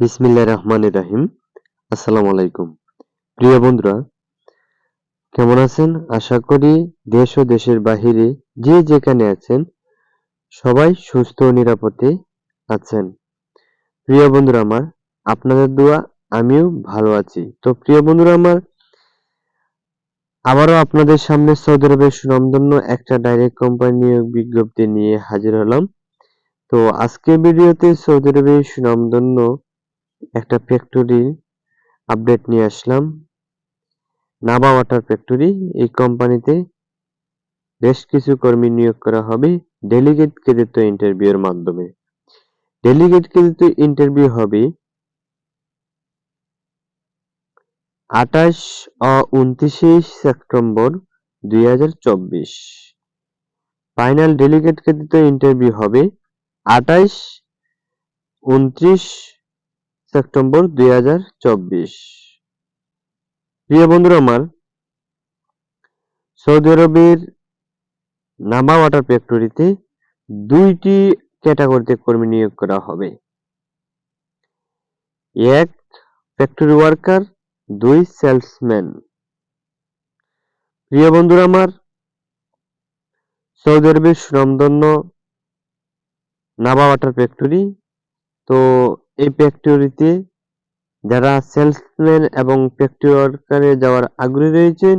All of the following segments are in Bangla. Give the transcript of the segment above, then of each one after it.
বিসমিল্লাহ রহমান রাহিম। আসসালামু আলাইকুম। প্রিয় বন্ধুরা, কেমন আছেন? আশা করি দেশ ও দেশের বাহিরে যে যেখানে আছেন, সবাই সুস্থ ও নিরাপদে আছেন। প্রিয় বন্ধুরা আমার, আপনাদের দোয়া, আমিও ভালো আছি। তো প্রিয় বন্ধুরা আমার, আবারও আপনাদের সামনে সৌদি আরবের সুনামধন্য একটা ডাইরেক্ট কোম্পানি নিয়োগ বিজ্ঞপ্তি নিয়ে হাজির হলাম। তো আজকের ভিডিওতে সৌদি আরবের সুনামধন্য একটা ফ্যাক্টরি আপডেট নিয়ে আসলাম। নাবা ওয়াটার ফ্যাক্টরি এই কোম্পানিতে বেশ কিছু কর্মী নিয়োগ করা হবে ডেলিগেট কৃতিত্ব ইন্টারভিউর মাধ্যমে। ডেলিগেট কৃতিত্ব ইন্টারভিউ হবে আঠাশ ও উনত্রিশে সেপ্টেম্বর দুই হাজার চব্বিশ। ফাইনাল ডেলিগেট কৃতিত্ব ইন্টারভিউ হবে আঠাশ, উনত্রিশ সেপ্টেম্বর দুই হাজার চব্বিশ। প্রিয় বন্ধুরা, আমার সৌদি আরবের নামা ওয়াটার ফ্যাক্টরিতে দুইটি ক্যাটাগরিতে কর্মী নিয়োগ করা হবে। এক ফ্যাক্টরি ওয়ার্কার, দুই সেলসম্যান। প্রিয় বন্ধুরা, আমার সৌদি আরবের সুনামধন্য নাবা ওয়াটার ফ্যাক্টরি তো এই ফ্যাক্টরিতে যারা সেলসম্যান এবং ফ্যাক্টরি ওয়ার্কারে যাওয়ার আগ্রহী রয়েছেন,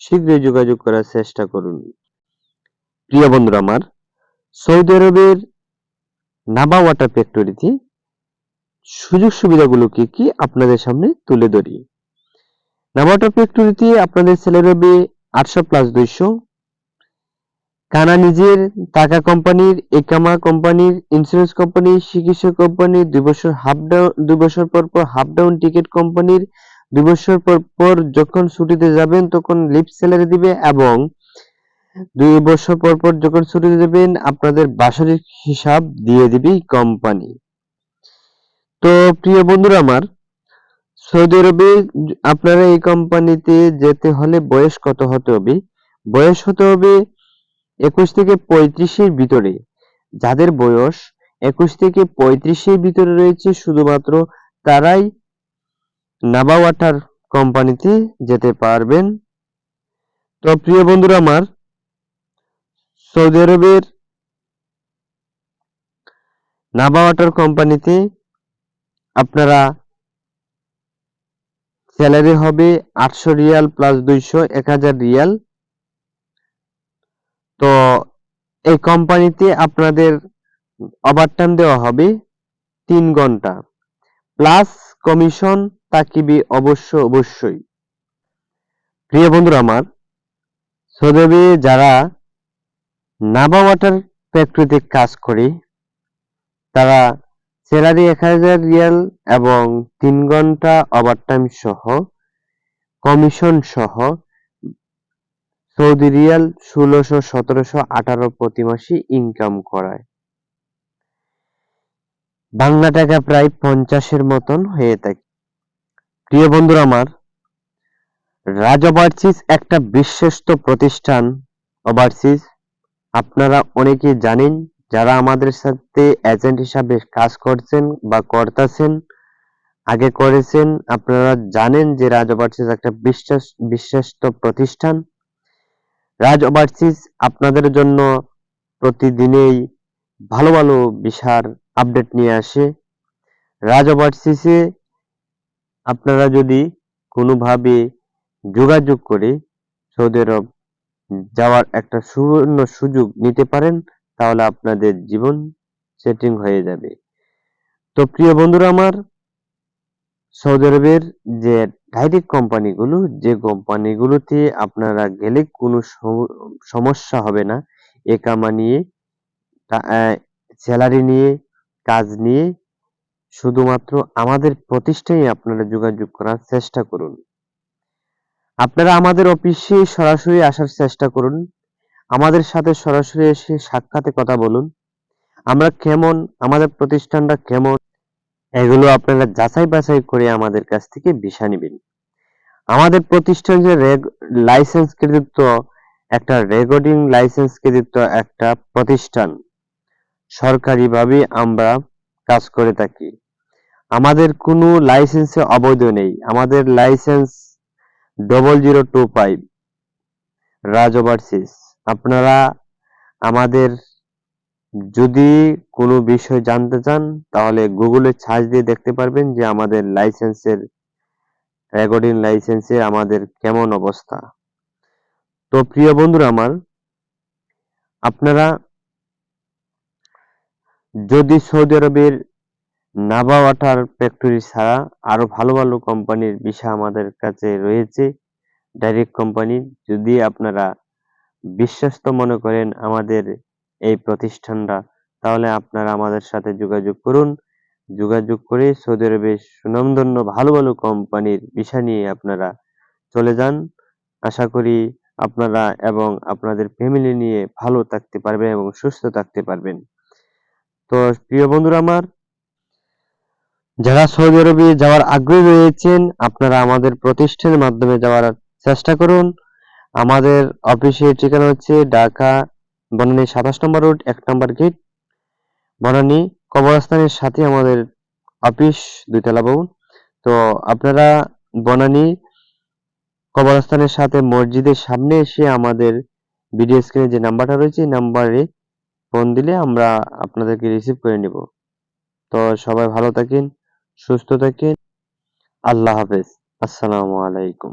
শীঘ্রই যোগাযোগ করার চেষ্টা করুন। প্রিয় বন্ধুরা আমার, সৌদি আরবের নাবা ওয়াটার ফ্যাক্টরিতে সুযোগ সুবিধাগুলো কি কি আপনাদের সামনে তুলে ধরি। নাবা ওয়াটার ফ্যাক্টরিতে আপনাদের স্যালারি হবে আটশো প্লাস দুইশো কানা নিজের টাকা কোম্পানির একামা কোম্পানির ইন্স্যুরেন্স কোম্পানি, চিকিৎসা কোম্পানির দুই বছর হাফ ডাউন দুই বছর পর পর হাফ ডাউন টিকিট কোম্পানির দুই বছর পর পর যখন ছুটিতে যাবেন তখন লিপ স্যালারি দিবে এবং দুই বছর পর পর যখন ছুটিতে যাবেন আপনাদের বাসারিক হিসাব দিয়ে দিবে কোম্পানি। তো প্রিয় বন্ধুরা আমার সৌদি আরবে আপনারা এই কোম্পানিতে যেতে হলে বয়স কত হতে হবে? বয়স হতে হবে একুশ থেকে পঁয়ত্রিশের ভিতরে। যাদের বয়স একুশ থেকে পঁয়ত্রিশের ভিতরে রয়েছে, শুধুমাত্র তারাই নাবা ওয়াটার কোম্পানিতে যেতে পারবেন। তো প্রিয় বন্ধুরা আমার সৌদি আরবের নাবা ওয়াটার কোম্পানিতে আপনারা স্যালারি হবে আটশো রিয়াল প্লাস দুইশো, এক হাজার রিয়াল। তো এই কোম্পানিতে আপনাদের ওভারটাইম দেওয়া হবে তিন ঘণ্টা। প্লাস কমিশন তাকিবি অবশ্য অবশ্যই। প্রিয় বন্ধুরা আমার সৌদি যারা নাবা ওয়াটার ফ্যাক্টরিতে কাজ করে, তারা স্যালারি এক হাজার রিয়াল এবং তিন ঘণ্টা ওভারটাইম সহ কমিশন সহ সৌদি রিয়াল ষোলোশো, সতেরোশো, আঠারো প্রতি মাসে ইনকাম করায়। বাংলা টাকা প্রায় পঞ্চাশের মতন হয়ে থাকে। প্রিয় বন্ধুরা আমার রাজ একটা বিশ্বস্ত প্রতিষ্ঠান ওভারসিজ আপনারা অনেকে জানেন, যারা আমাদের সাথে এজেন্ট হিসাবে কাজ করছেন বা করতেছেন, আগে করেছেন, আপনারা জানেন যে রাজ একটা বিশ্বাস, বিশ্বস্ত প্রতিষ্ঠান। রাজ ওভারসিজ আপনাদের জন্য প্রতিদিনেই ভালো ভালো বিশার আপডেট নিয়ে আসে। রাজ ওভারসিসে আপনারা যদি কোনোভাবে যোগাযোগ করে সৌদি আরব যাওয়ার একটা সুবর্ণ সুযোগ নিতে পারেন, তাহলে আপনাদের জীবন সেটিং হয়ে যাবে। তো প্রিয় বন্ধুরা আমার, সৌদি আরবের যে ডাইরেক্ট কোম্পানিগুলো, যে কোম্পানিগুলোতে আপনারা গেলে কোনো সমস্যা হবে না। একামা নিয়ে স্যালারি নিয়ে, কাজ নিয়ে, শুধুমাত্র আমাদের প্রতিষ্ঠানে আপনারা যোগাযোগ করার চেষ্টা করুন। আপনারা আমাদের অফিসে সরাসরি আসার চেষ্টা করুন। আমাদের সাথে সরাসরি এসে সাক্ষাতে কথা বলুন। আমরা কেমন, আমাদের প্রতিষ্ঠানটা কেমন? এগুলো আপনারা যাচাই বাছাই করে আমাদের কাছ থেকে ভিসা নেবেন। আমাদের প্রতিষ্ঠান যে লাইসেন্স কৃতিত্ব একটা রেকর্ডিং লাইসেন্স কৃতিত্ব একটা প্রতিষ্ঠান, সরকারিভাবে আমরা কাজ করে থাকি। আমাদের কোনো লাইসেন্সে অবৈধ নেই। আমাদের licence double zero two five Raj overseas আপনারা আমাদের যদি কোনো বিষয় জানতে চান, তাহলে গুগলে সার্চ দিয়ে দেখতে পারবেন যে আমাদের লাইসেন্সের, রেকর্ডিং লাইসেন্সের আমাদের কেমন অবস্থা। তো প্রিয় বন্ধুরা আমার, আপনারা যদি সৌদি আরবের নাভা ওয়াটার ফ্যাক্টরি ছাড়া আরও ভালো ভালো কোম্পানির বিষয় আমাদের কাছে রয়েছে, ডাইরেক্ট কোম্পানি যদি আপনারা বিশ্বস্ত মনে করেন আমাদের এই প্রতিষ্ঠানটা, তাহলে আপনারা আমাদের সাথে যোগাযোগ করুন। যোগাযোগ করে সৌদি আরবের সুনামধন্য, ভালো ভালো কোম্পানির বিষয় নিয়ে আপনারা চলে যান। আশা করি আপনারা এবং আপনাদের ফ্যামিলি নিয়ে ভালো থাকতে পারবেন এবং সুস্থ থাকতে পারবেন। তো প্রিয় বন্ধুরা আমার, যারা সৌদি আরবে যাওয়ার আগ্রহী রয়েছেন, আপনারা আমাদের প্রতিষ্ঠানের মাধ্যমে যাওয়ার চেষ্টা করুন। আমাদের অফিসের ঠিকানা হচ্ছে ঢাকা বনানী সাতাশ নম্বর রোড, এক নম্বর গেট বনানী কবরস্থানের সাথে আমাদের অফিস দুইতলা ভবন। তো আপনারা বনানী কবরস্থানের সাথে মসজিদের সামনে এসে আমাদের ভিডিও স্ক্রিনে যে নাম্বারটা রয়েছে, এই নাম্বারে ফোন দিলে আমরা আপনাদেরকে রিসিভ করে নেব। তো সবাই ভালো থাকেন, সুস্থ থাকেন। আল্লাহ হাফেজ। আসসালামু আলাইকুম।